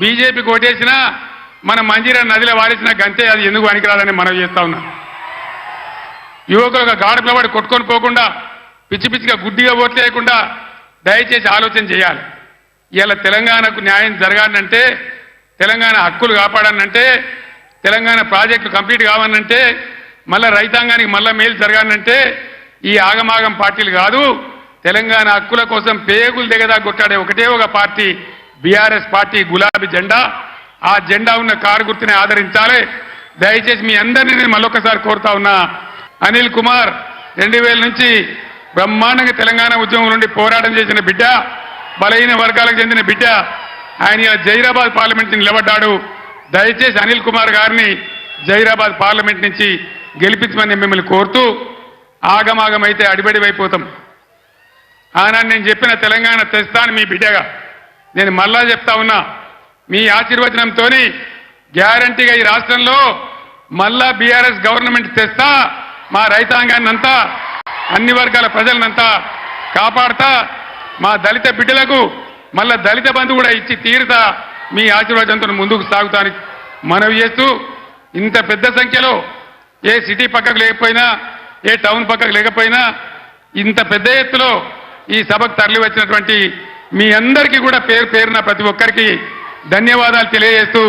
BJP కొట్టేసినా మన మంజీరా నదిలో వాడేసిన గంతే అది ఎందుకు పనికిరాదని మనం చేస్తా ఉన్నాం. యువకులు గాడుపుల పడి కొట్టుకొని పోకుండా పిచ్చి పిచ్చిగా గుడ్డిగా ఓట్లేయకుండా దయచేసి ఆలోచన చేయాలి. ఇలా తెలంగాణకు న్యాయం జరగాలంటే తెలంగాణ హక్కులు కాపాడానంటే తెలంగాణ ప్రాజెక్టులు కంప్లీట్ కావాలంటే మళ్ళా రైతాంగానికి మళ్ళా మేలు జరగాలంటే ఈ ఆగమాగం పార్టీలు కాదు తెలంగాణ హక్కుల కోసం పేగులు దిగదా కొట్టాడే ఒకటే ఒక పార్టీ బీఆర్ఎస్ పార్టీ గులాబీ జెండా. ఆ జెండా ఉన్న కారు గుర్తుని ఆదరించాలి. దయచేసి మీ అందరినీ నేను మళ్ళొకసారి కోరుతా ఉన్నా. అనిల్ కుమార్ రెండు వేల నుంచి బ్రహ్మాండంగా తెలంగాణ ఉద్యమం నుండి పోరాటం చేసిన బిడ్డ బలహీన వర్గాలకు చెందిన బిడ్డ. ఆయన జైరాబాద్ పార్లమెంట్ నిలబడ్డాడు. దయచేసి అనిల్ కుమార్ గారిని జైరాబాద్ పార్లమెంట్ నుంచి గెలిపించమని మిమ్మల్ని కోరుతూ ఆగమాగమైతే అడిబడి అయిపోతాం ఆనాడు నేను చెప్పిన తెలంగాణ తెస్తాను మీ బిడ్డగా. నేను మళ్ళా చెప్తా ఉన్నా మీ ఆశీర్వచనంతో గ్యారంటీగా ఈ రాష్ట్రంలో మళ్ళా బీఆర్ఎస్ గవర్నమెంట్ తెస్తా మా రైతాంగాన్ని అంతా అన్ని వర్గాల ప్రజలనంతా కాపాడతా మా దళిత బిడ్డలకు మళ్ళా దళిత బంధు కూడా ఇచ్చి తీరుతా మీ ఆశీర్వాదంతో ముందుకు సాగుతానికి మనవి చేస్తూ ఇంత పెద్ద సంఖ్యలో ఏ సిటీ పక్కకు లేకపోయినా ఏ టౌన్ పక్కకు లేకపోయినా ఇంత పెద్ద ఎత్తులో ఈ సభకు తరలి వచ్చినటువంటి మీ అందరికీ కూడా పేరు పేరున ప్రతి ఒక్కరికి ధన్యవాదాలు తెలియజేస్తూ